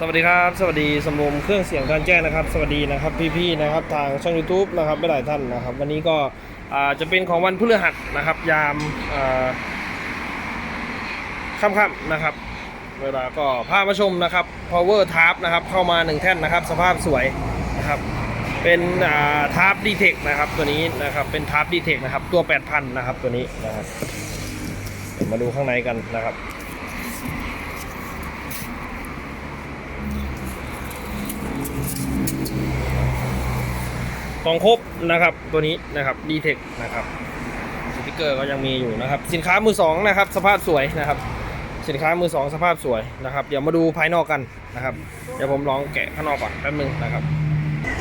สวัสดีครับสวัสดีสมรมเครื่องเสียงการแจ้งนะครับ สวัสดีนะครับพี่ๆนะครับทางช่อง YouTube นะครับไม่หลายท่านนะครับ วันนี้ก็จะเป็นของวันพฤหัสนะครับ ยามค่ำๆนะครับ เวลาก็พามาชมนะครับ power tap นะครับเข้ามา1แท่นนะครับ สภาพสวยนะครับ เป็นทาร์ปดีเทคนะครับตัวนี้นะครับเป็นทาร์ปดีเทคนะครับตัว 8,000 นะครับตัวนี้นะครับเดี๋ยวมาดูข้างในกันนะครับ กล่องครบนะครับตัวนี้นะครับดีเทคนะครับสติกเกอร์ก็ยังมีอยู่นะครับ สินค้ามือสองนะครับสภาพสวยนะครับ สินค้ามือสองสภาพสวยนะครับ เดี๋ยวมาดูภายนอกกันนะครับ เดี๋ยวผมลองแกะข้างนอกก่อนแป๊บนึงนะครับ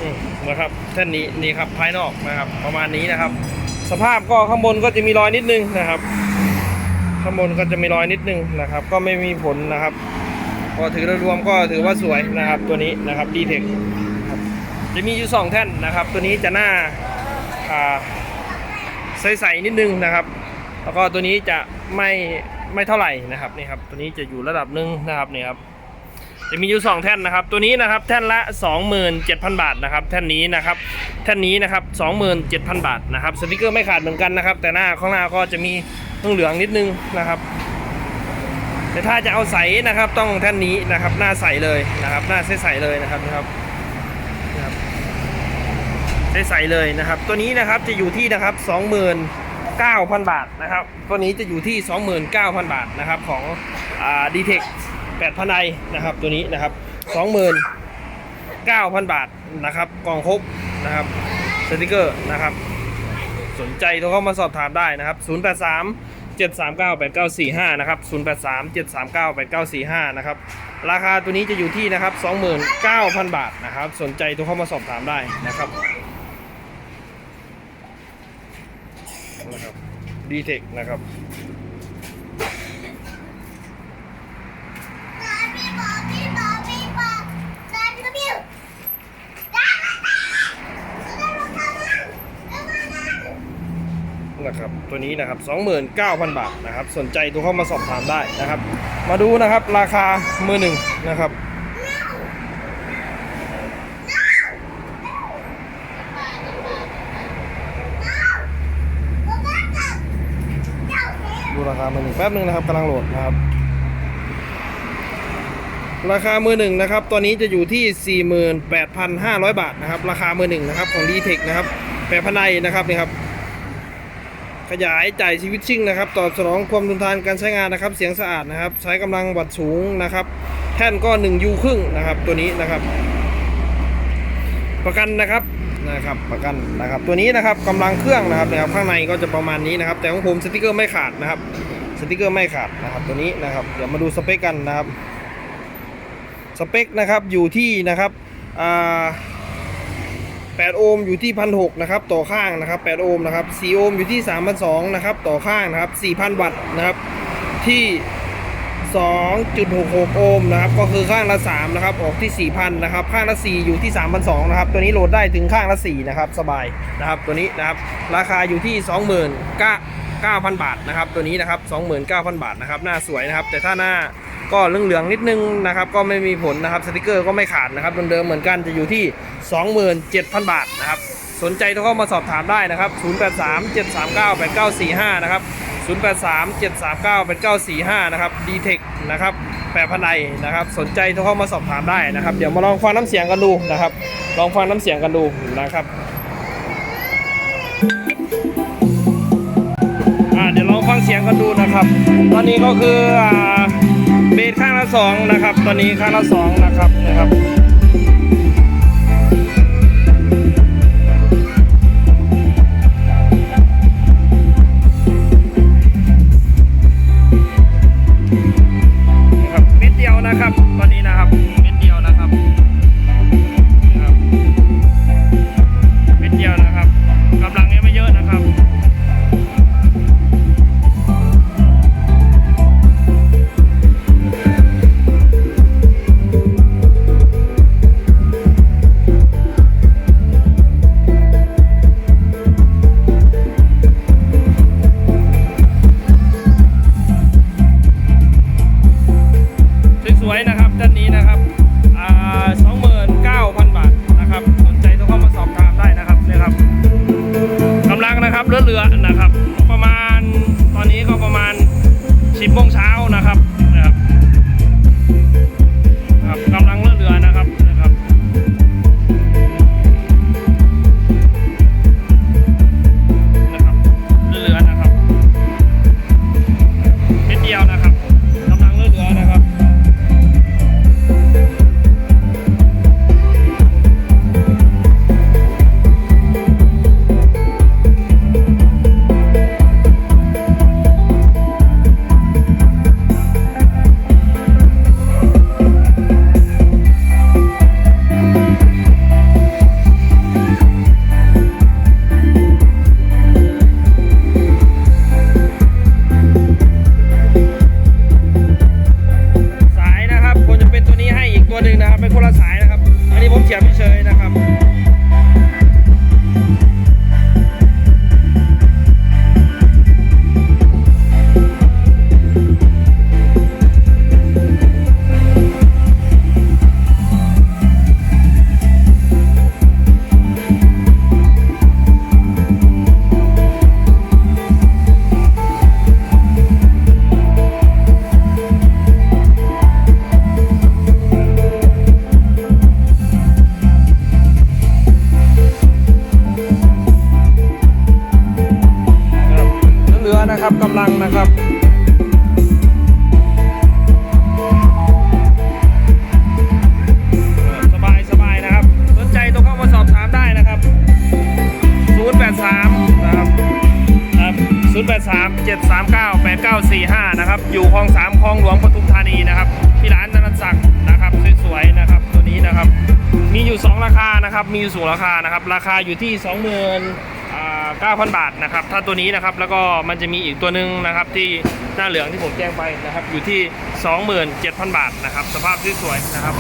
อืมนะครับแท่นนี้นี่ครับภายนอกนะครับ ประมาณนี้นะครับ สภาพก็ข้างบนก็จะมีรอยนิดนึงนะครับ ข้างบนก็จะมีรอยนิดนึงนะครับ ก็ไม่มีผลนะครับ ก็ถือโดยรวมก็ถือว่าสวยนะครับ ตัวนี้นะครับดีเทค จะมีอยู่สองแท่นนะครับ ตัวนี้จะหน้าใสๆนิดนึงนะครับ แล้วก็ตัวนี้จะไม่ไม่เท่าไหร่นะครับนี่ครับ ตัวนี้จะอยู่ระดับหนึ่งนะครับนี่ครับจะมีอยู่สองแท่นนะครับ ตัวนี้นะครับแท่นละ 27,000 บาทนะครับ แท่นนี้นะครับแท่นนี้นะครับ 27,000 บาทนะครับสติกเกอร์ไม่ขาดเหมือนกันนะครับ แต่หน้าข้างหน้าก็จะมีเหลืองนิดนึงนะครับ แต่ถ้าจะเอาใสนะครับต้องแท่นนี้นะครับ หน้าใสเลยนะครับ หน้าใสๆเลยนะครับนะครับ ใสๆเลยนะครับ ตัวนี้นะครับจะอยู่ที่นะครับ 29,000 บาทนะครับ ตัวนี้จะอยู่ที่ 29,000 บาทนะครับของอ่าดีเทค8,000ไอนะครับตัวนี้นะครับ 29,000 บาทนะครับกล่องครบนะครับสติกเกอร์นะครับ สนใจโทรเข้ามาสอบถามได้นะครับ 083 739 8945 นะครับ 083 739 8945 นะครับ ราคาตัวนี้จะอยู่ที่นะครับ 29,000 บาทนะครับ สนใจโทรเข้ามาสอบถามได้นะครับนะครับดีเทคนะครับ นะครับตัวนี้นะครับ 29,000 บาทนะครับ สนใจโทรเข้ามาสอบถามได้นะครับ มาดูนะครับราคามือหนึ่งนะครับดูราคามือหนึ่งแป๊บนึงนะครับกำลังโหลดนะครับ ราคามือหนึ่งนะครับตัวนี้จะอยู่ที่ 48,500 บาทนะครับ ราคามือหนึ่งนะครับของ d t เทคนะครับแปดพันไนนะครับนี่ครับ ขยายจ่ายชีวิตชิ่งนะครับ ตอบสนองความทนทานการใช้งานนะครับ เสียงสะอาดนะครับ ใช้กำลังวัดสูงนะครับ แท่นก็1ยูครึ่งนะครับตัวนี้นะครับ ประกันนะครับนะครับประกันนะครับ ตัวนี้นะครับกำลังเครื่องนะครับนะครับ ข้างในก็จะประมาณนี้นะครับ แต่ของผมสติกเกอร์ไม่ขาดนะครับสติกเกอร์ไม่ขาดนะครับ ตัวนี้นะครับ เดี๋ยวมาดูสเปคกันนะครับสเปคนะครับอยู่ที่นะครับอ่า 8 โอห์มอยู่ที่1,600นะครับต่อข้างนะครับ 8 โอห์มนะครับ4โอห์มอยู่ที่3,200นะครับต่อข้างนะครับ 4,000 วัตต์นะครับที่ 2.66 โอห์มนะครับก็คือข้างละ3นะครับออกที่ 4,000 นะครับ ข้างละ 4 อยู่ที่ 3,200 นะครับ ตัวนี้โหลดได้ถึงข้างละ4นะครับสบายนะครับตัวนี้นะครับราคาอยู่ที่ 29,000 บาทนะครับตัวนี้นะครับ 29,000 บาทนะครับหน้าสวยนะครับแต่ถ้าหน้า ก็เรืองเหลืองนิดนึงนะครับก็ไม่มีผลนะครับสติกเกอร์ก็ไม่ขาดนะครับเดิมๆเหมือนกันจะอยู่ที่ 27,000 บาทนะครับสนใจโทรเข้ามาสอบถามได้นะครับ 083-739-8945 นะครับ 083-739-8945 นะครับ d t e c h นะครับแปดพันไอนะครับ สนใจโทรเข้ามาสอบถามได้นะครับ เดี๋ยวมาลองฟังน้ำเสียงกันดูนะครับ ลองฟังน้ำเสียงกันดูนะครับเดี๋ยวลองฟังเสียงกันดูนะครับ ตอนนี้ก็คืออ่า เบสข้างละสองนะครับ ตอนนี้ข้างละสองนะครับนะครับนะครับ นะครับสบายสบายนะครับ สนใจต้องเข้ามาสอบถามได้นะครับ 083 นะครับครับ083 739 8945 นะครับ อยู่คลอง 3คลองหลวงปทุมธานีนะครับ ที่ร้านนันศักดิ์นะครับ สวยๆนะครับ ตัวนี้นะครับ มีอยู่ 2 ราคานะครับ มีอยู่สองราคานะครับ ราคาอยู่ที่ 20,000 9,000 บาทนะครับ ถ้าตัวนี้นะครับ แล้วก็มันจะมีอีกตัวหนึ่งนะครับที่หน้าเหลืองที่ผมแจ้งไปนะครับ อยู่ที่ 27,000 บาทนะครับ สภาพที่สวยนะครับ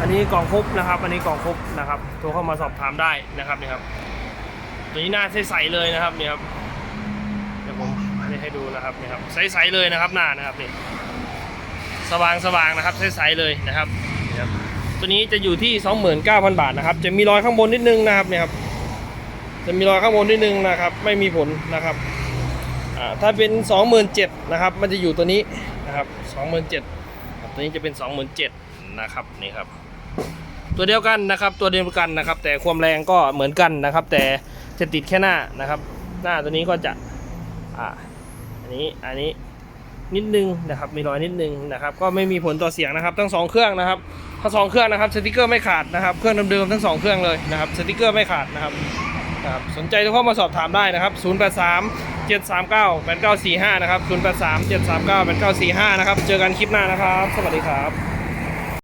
อันนี้กล่องครบนะครับ อันนี้กล่องครบนะครับ โทรเข้ามาสอบถามได้นะครับนี่ครับ ตัวนี้หน้าใสๆเลยนะครับนี่ครับ เดี๋ยวผมให้ดูนะครับนี่ครับ ใสๆเลยนะครับหน้านะครับนี่ สว่างสว่างๆนะครับ ใสๆเลยนะครับนี่ครับ ตัวนี้จะอยู่ที่ 29,000 บาทนะครับ จะมีรอยข้างบนนิดนึงนะครับนี่ครับ จะมีรอยข้างบนนิดนึงนะครับ ไม่มีผลนะครับถ้าเป็น 27,000นะครับ มันจะอยู่ตัวนี้นะครับ27,000ตัวนี้จะเป็น 27,000นะครับนี่ครับ ตัวเดียวกันนะครับ ตัวเดียวกันนะครับ แต่ความแรงก็เหมือนกันนะครับ แต่จะติดแค่หน้านะครับ หน้าตัวนี้ก็จะอ่าอันนี้อันนี้นิดนึงนะครับ มีรอยนิดนึงนะครับ ก็ไม่มีผลต่อเสียงนะครับ ทั้งสองเครื่องนะครับทั้งสองเครื่องนะครับสติกเกอร์ไม่ขาดนะครับ เครื่องเดิมๆทั้งสองเครื่องเลยนะครับสติกเกอร์ไม่ขาดนะครับ ครับสนใจโทรเข้ามาสอบถามได้นะครับ 083 739 8945 นะครับ 083 739 8945 นะครับ เจอกันคลิปหน้านะครับ สวัสดีครับ